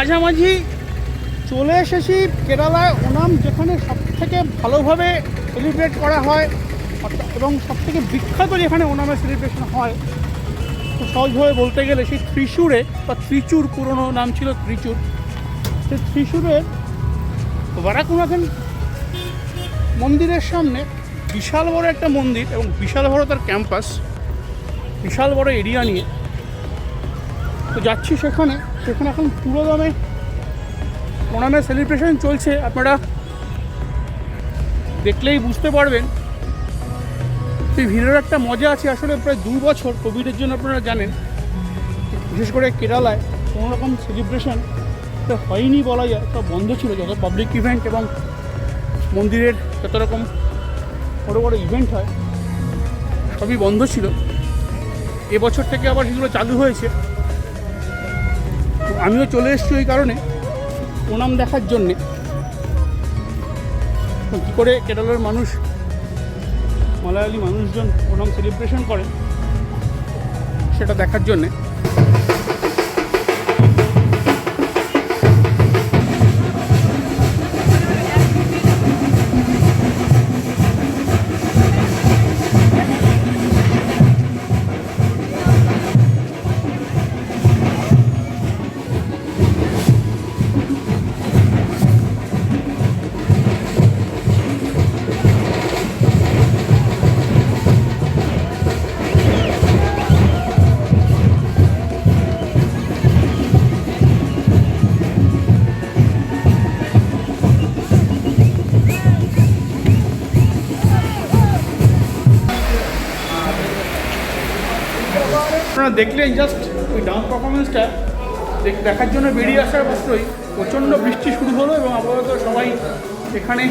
মাঝামাঝি চলে এসেছি কেরালায়। ওনাম যেখানে সবথেকে ভালোভাবে সেলিব্রেট করা হয়, এবং সব থেকে বিখ্যাত যেখানে ওনামের সেলিব্রেশন হয় খুব সহজভাবে বলতে গেলে সেই ত্রিশূরে বা ত্রিচুর পুরনো নাম ছিল ত্রিচুর। সেই ত্রিশূরের বারাকুনাথেন মন্দিরের সামনে বিশাল বড় একটা মন্দির এবং বিশাল বড় তার ক্যাম্পাস, বিশাল বড় এরিয়া নিয়ে তো যাচ্ছি সেখানে। সেখানে এখন পুরো দামে ওনামের সেলিব্রেশন চলছে, আপনারা দেখলেই বুঝতে পারবেন। সেই ভিড়ের একটা মজা আছে আসলে প্রায় দু বছর কোভিডের জন্য আপনারা জানেন। বিশেষ করে কেরালায় কোনো রকম সেলিব্রেশন তো হয়নি বলা যায়, সব বন্ধ ছিল, যত পাবলিক ইভেন্ট এবং মন্দিরের যত রকম বড় বড় ইভেন্ট হয়, সবই বন্ধ ছিল। এবছর থেকে আবার সেগুলো চালু হয়েছে। আমিও চলে এসেছি ওই কারণে। প্রণাম দেখার জন্যে। কী করে কেরলের মানুষ, মালায়ালি মানুষজন প্রণাম সেলিব্রেশন করে, সেটা দেখার জন্যে। আপনারা দেখলেন জাস্ট ওই ডান্স পারফরমেন্সটা দেখার জন্য বেরিয়ে আসার মাত্রই প্রচণ্ড বৃষ্টি শুরু হলো এবং আপাতত সবাই এখানে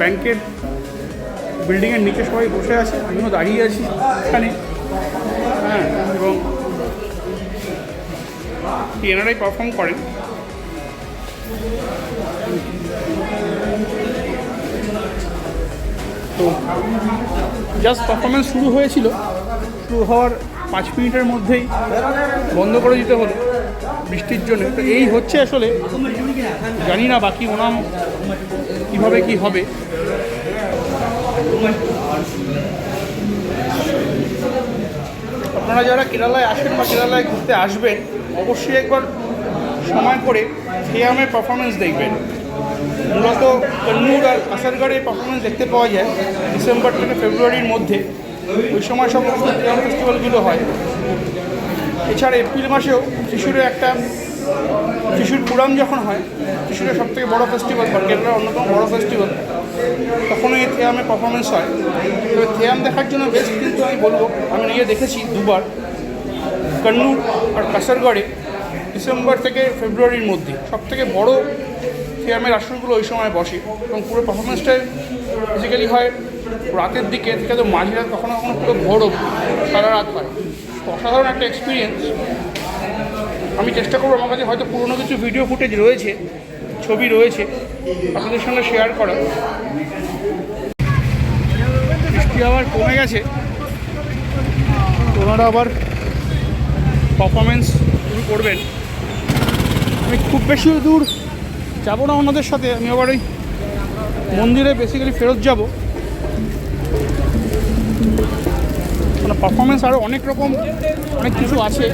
ব্যাংকের বিল্ডিংয়ের নিচে সবাই বসে আছে। আমিও দাঁড়িয়ে আছি এখানে। হ্যাঁ এবং এনারাই পারফর্ম করেন। তো জাস্ট পারফরমেন্স শুরু হয়েছিল। শুরু হওয়ার পাঁচ মিনিটের মধ্যেই বন্ধ করে দিতে হলো বৃষ্টির জন্য। তো এই হচ্ছে আসলে, জানি না বাকি ওনাম কীভাবে কি হবে। আপনারা যারা কেরালায় আসেন বা কেরালায় ঘুরতে আসবেন, অবশ্যই একবার সময় করে থেয়ামের পারফরমেন্স দেখবেন। মূলত কন্নুর আর কাসারগড়ের পারফরমেন্স দেখতে পাওয়া যায়, ডিসেম্বর থেকে ফেব্রুয়ারির মধ্যে। ওই সময় সমস্ত থেয়াম ফেস্টিভ্যালগুলো হয়। এছাড়া এপ্রিল মাসেও ত্রিশুরে একটা, শিশুর পুরাম যখন হয় ত্রিশুরের সব থেকে বড়ো ফেস্টিভ্যাল বা কেরলার অন্যতম বড়ো ফেস্টিভ্যাল তখনও এই থেয়ামে পারফরমেন্স হয়। তবে থেয়াম দেখার জন্য বেস্ট কিন্তু আমি বলব, আমি নিজে দেখেছি দুবার কন্নুর আর কাসারগড়ে ডিসেম্বর থেকে ফেব্রুয়ারির মধ্যে। সব থেকে বড়ো থেয়ামের আসরগুলো ওই সময় বসে এবং পুরো পারফরমেন্সটাই বেসিক্যালি হয় রাতের দিকে থেকে তো মাঝরাত কখনো কখনো পুরো ভোর সারা রাত হয়। অসাধারণ একটা এক্সপিরিয়েন্স আমি চেষ্টা করব আমার কাছে হয়তো পুরনো কিছু ভিডিও ফুটেজ রয়েছে, ছবি রয়েছে, আপনাদের সঙ্গে শেয়ার করা বৃষ্টি আবার কমে গেছে। ওনারা আবার পারফরমেন্স শুরু করবেন। আমি খুব বেশি দূর যাব না ওনাদের সাথে, আমি আবার ওই মন্দিরে বেসিক্যালি ফেরত যাব। পারফরমেন্স আরও অনেক রকম অনেক কিছু আছে।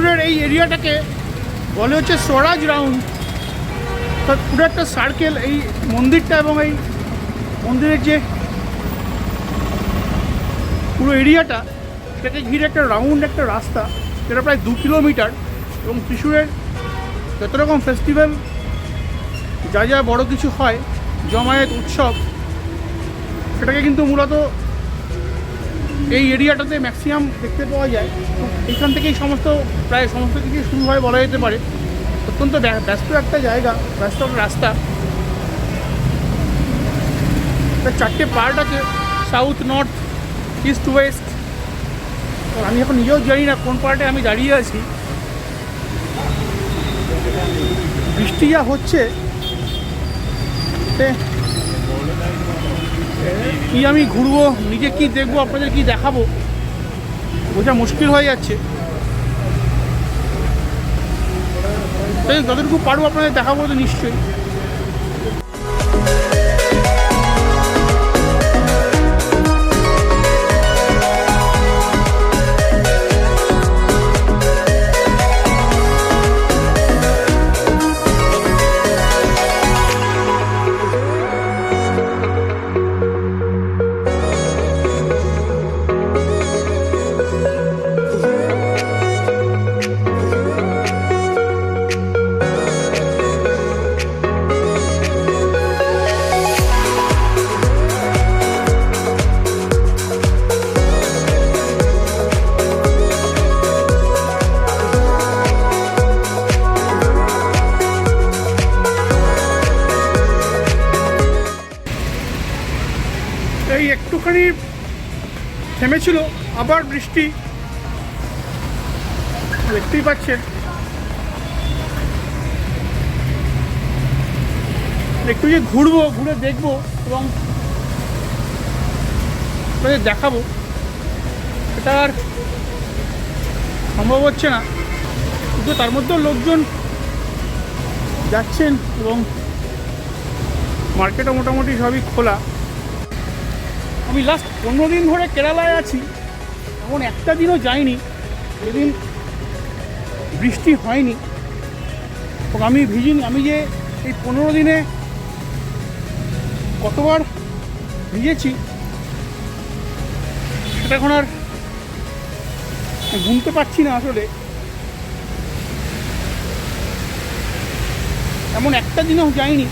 ত্রিশুরের এই এরিয়াটাকে বলে হচ্ছে স্বরাজ রাউন্ড। অর্থাৎ পুরো একটা সার্কেল এই মন্দিরটা এবং এই মন্দিরের যে পুরো এরিয়াটা, সেটাকে ঘিরে একটা রাউন্ড একটা রাস্তা, যেটা প্রায় দু কিলোমিটার এবং ত্রিশুরের যত রকম ফেস্টিভ্যাল যা যা বড় কিছু হয়, জমায়েত, উৎসব, সেটাকে কিন্তু মূলত এই এরিয়াটাতে ম্যাক্সিমাম দেখতে পাওয়া যায়। তো এখান থেকেই সমস্ত, প্রায় সমস্ত কিছু শুরু হয় বলা যেতে পারে। অত্যন্ত ব্যস্ত একটা জায়গা, ব্যস্ত রাস্তা। তার চারটে পার্ট আছে সাউথ নর্থ ইস্ট ওয়েস্ট তো আমি এখন নিজেও জানি না কোন পার্টে আমি দাঁড়িয়ে আছি। বৃষ্টি যা হচ্ছে কি আমি ঘুরবো? নিজে কি দেখব? আপনাদের কি দেখাবো? বোঝা মুশকিল হয়ে যাচ্ছে। যতটুকু পারব আপনাদের দেখাবো তো নিশ্চয়ই। এই একটুখানি থেমেছিল, আবার বৃষ্টি। দেখতেই পাচ্ছেন। একটু যে ঘুরবো, ঘুরে দেখব এবং দেখাবো এটা আর সম্ভব হচ্ছে না। কিন্তু তার মধ্যেও লোকজন যাচ্ছেন এবং মার্কেটও মোটামুটি সবই খোলা। আমি লাস্ট পনেরো দিন ধরে কেরালায় আছি। এমন একটা দিনও যাইনি, যেদিন বৃষ্টি হয়নি। আমি ভিজিনি, আমি যে এই পনেরো দিনে কতবার ভিজেছি, সেটা এখন আর গুনতে পারছি না আসলে। এমন একটা দিনও যাইনি,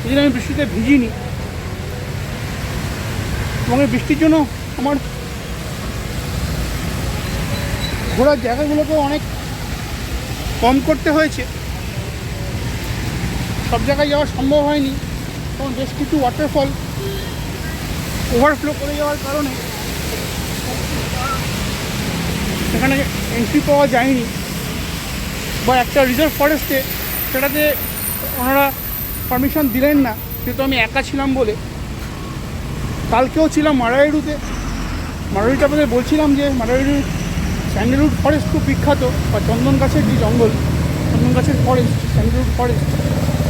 যেদিন আমি বৃষ্টিতে ভিজিনি। এবং এই বৃষ্টির জন্য আমার ঘোরার জায়গাগুলোকেও অনেক কম করতে হয়েছে। সব জায়গায় যাওয়া সম্ভব হয়নি এবং বেশ কিছু ওয়াটারফল ওভারফ্লো করে যাওয়ার কারণে সেখানে এন্ট্রি পাওয়া যায়নি বা একটা রিজার্ভ ফরেস্টে সেটাতে ওনারা পারমিশন দিলেন না, যেহেতু আমি একা ছিলাম বলে। কালকেও ছিলাম মারাইডুতে মারাইডুতে আপনাদের বলছিলাম যে মারাইডু স্যান্ডেলউড ফরেস্ট খুব বিখ্যাত, বা চন্দন গাছের যে জঙ্গল, চন্দন গাছের ফরেস্ট, স্যান্ডেলউড ফরেস্ট,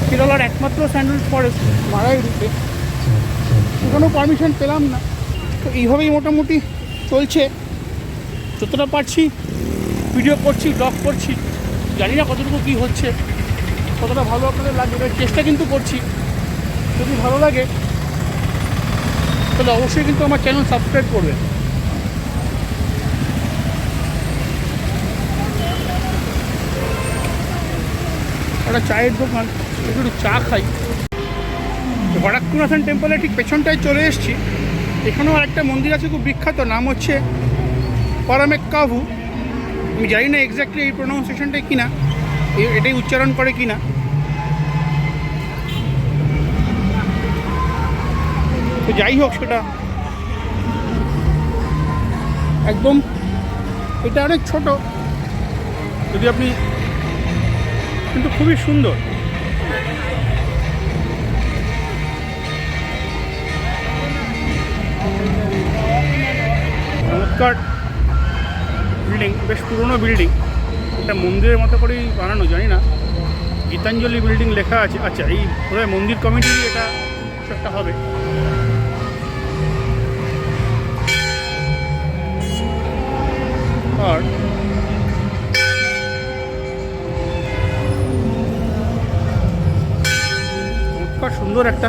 কেরালার একমাত্র স্যান্ডেলউড ফরেস্ট মারাইডুতে সেখানেও পারমিশন পেলাম না। তো এইভাবেই মোটামুটি চলছে। যতটা পারছি ভিডিও করছি, ব্লগ করছি, জানি না কতটুকু কী হচ্ছে, কতটা ভালো আপনাদের লাগবে চেষ্টা কিন্তু করছি। যদি ভালো লাগে তাহলে অবশ্যই কিন্তু আমার চ্যানেল সাবস্ক্রাইব করবেন একটা চায়ের দোকান, একটু চা খাই। বরাক্কুনাথন টেম্পলের ঠিক পেছনটায় চলে এসেছি। এখানেও আরেকটা মন্দির আছে, খুব বিখ্যাত, নাম হচ্ছে পরামেক কাভু আমি জানি না এক্স্যাক্টলি এই প্রোনাউন্সিয়েশনটাই কিনা এটাই উচ্চারণ করে কিনা। তো যাই হোক সেটা। একদম, এটা অনেক ছোট। যদি আপনি, কিন্তু খুবই সুন্দর। চমৎকার বিল্ডিং, বেশ পুরনো বিল্ডিং। এটা মন্দিরের মতো করেই বানানো, জানি না। গীতাঞ্জলি বিল্ডিং লেখা আছে। আচ্ছা এই মন্দির কমিটি এটা একটা হবে। আর সুন্দর একটা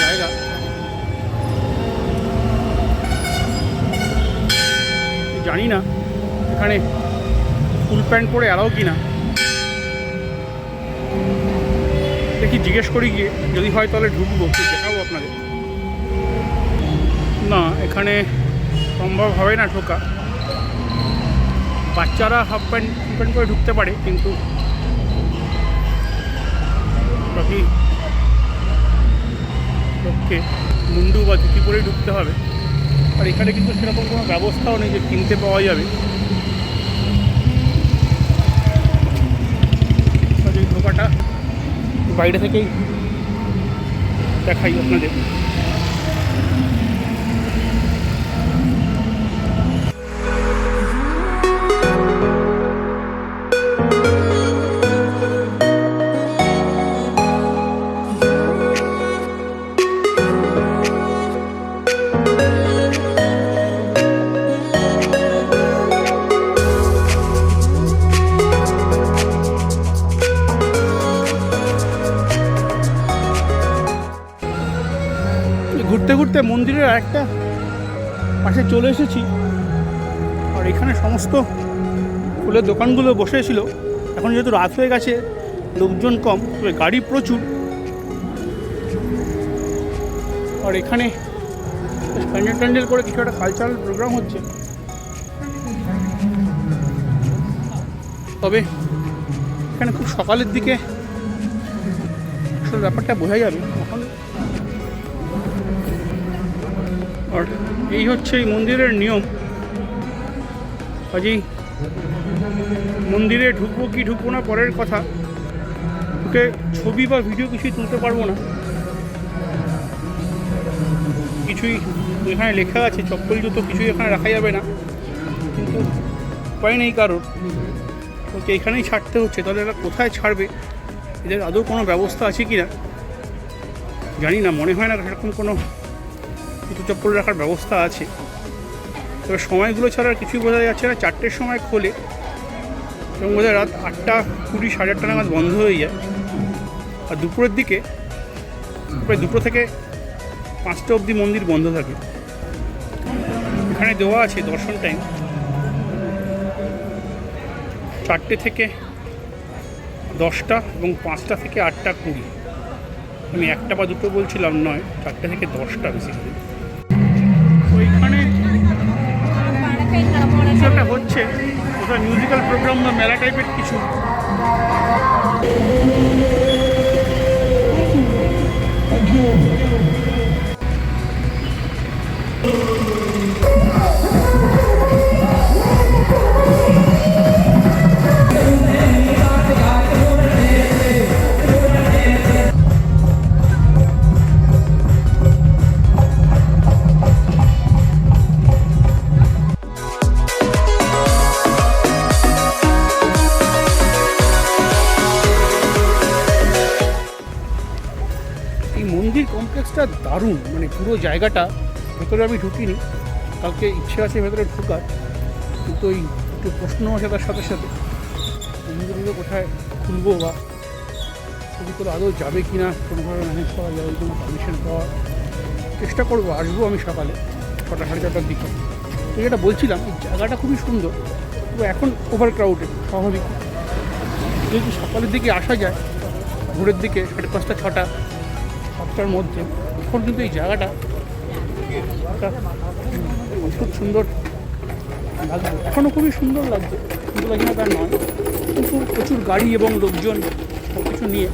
জায়গা। জানি না এখানে ফুল প্যান্ট পরে অ্যালাও কি না দেখি জিজ্ঞেস করি গিয়ে, যদি হয় তাহলে ঢুকবো, দেখাবো আপনাদের। না, এখানে সম্ভব হবে না ঢোকা। বাচ্চারা হাফ প্যান্ট ফুল প্যান্ট করে ঢুকতে পারে, কিন্তু বাকি লোককে মুন্ডু বা ধুতি পরেই ঢুকতে হবে। আর এখানে কিন্তু সেরকম কোনো ব্যবস্থাও নেই যে কিনতে পাওয়া যাবে। ঢোকাটা বাইরে থেকেই দেখাই আপনাদের। ঘুরতে ঘুরতে মন্দিরের আরেকটা পাশে চলে এসেছি। আর এখানে সমস্ত ফুলের দোকানগুলো বসেছিল। এখন যেহেতু রাত হয়ে গেছে, লোকজন কম, তবে গাড়ি প্রচুর। আর এখানে প্যান্ডেল ট্যান্ডেল করে কিছু একটা কালচারাল প্রোগ্রাম হচ্ছে। তবে এখানে খুব সকালের দিকে আসলে ব্যাপারটা বোঝা যাবে। এখন আর এই হচ্ছে এই মন্দিরের নিয়ম। কাজেই মন্দিরে ঢুকবো কি ঢুকবো না পরের কথা। ঢুকে ছবি বা ভিডিও কিছুই তুলতে পারব না। কিছুই এখানে লেখা আছে, চপ্পল, জুতো কিছুই এখানে রাখা যাবে না। কিন্তু উপায় নেই কারোর। ওকে এখানেই ছাড়তে হচ্ছে, তাহলে এরা কোথায় ছাড়বে? এদের আদৌ কোনো ব্যবস্থা আছে কি না জানি না, মনে হয় না সেরকম কোনো জুতো চপ্পল রাখার ব্যবস্থা আছে। তবে সময়গুলো ছাড়া আর কিছুই বোঝা যাচ্ছে না। চারটের সময় খোলে এবং বোধহয় রাত আটটা কুড়ি, সাড়ে আটটা নাগাদ বন্ধ হয়ে যায়। আর দুপুরের দিকে প্রায় দুটো থেকে পাঁচটা অবধি মন্দির বন্ধ থাকে। এখানে দেওয়া আছে দর্শন টাইম চারটে থেকে দশটা এবং পাঁচটা থেকে আটটা কুড়ি। আমি একটা বা দুটো বলছিলাম নয়, চারটে থেকে দশটা বেসিক্যালি কিছু একটা হচ্ছে ওটা মিউজিক্যাল প্রোগ্রাম বা মেলা টাইপের কিছু। এই মন্দির কমপ্লেক্সটা দারুণ মানে পুরো জায়গাটা, ভেতরে আমি ঢুকিনি, কালকে ইচ্ছে আছে ভেতরে ঢোকার, কিন্তু ওই একটু প্রশ্ন আছে তার সাথে সাথে, মন্দিরগুলো কোথায় খুলবো বা ছবি তোলা আদৌ যাবে কি না কোনোভাবে ম্যানেজ করা যাবে কোনো পারমিশন পাওয়া চেষ্টা করব, আসব আমি সকালে, ছটা সাড়ে ছটার দিকে। তো যেটা বলছিলাম, এই জায়গাটা খুবই সুন্দর তো এখন ওভার ক্রাউডেড স্বাভাবিক। যদি সকালের দিকে আসা যায়, ভোরের দিকে সাড়ে পাঁচটা, ছটা সাতটার মধ্যে। এখন কিন্তু এই জায়গাটা খুব সুন্দর লাগবে এখনও খুবই সুন্দর লাগছে। সুন্দর লাগে না তার নয়, কিন্তু প্রচুর গাড়ি এবং লোকজন সব কিছু নিয়ে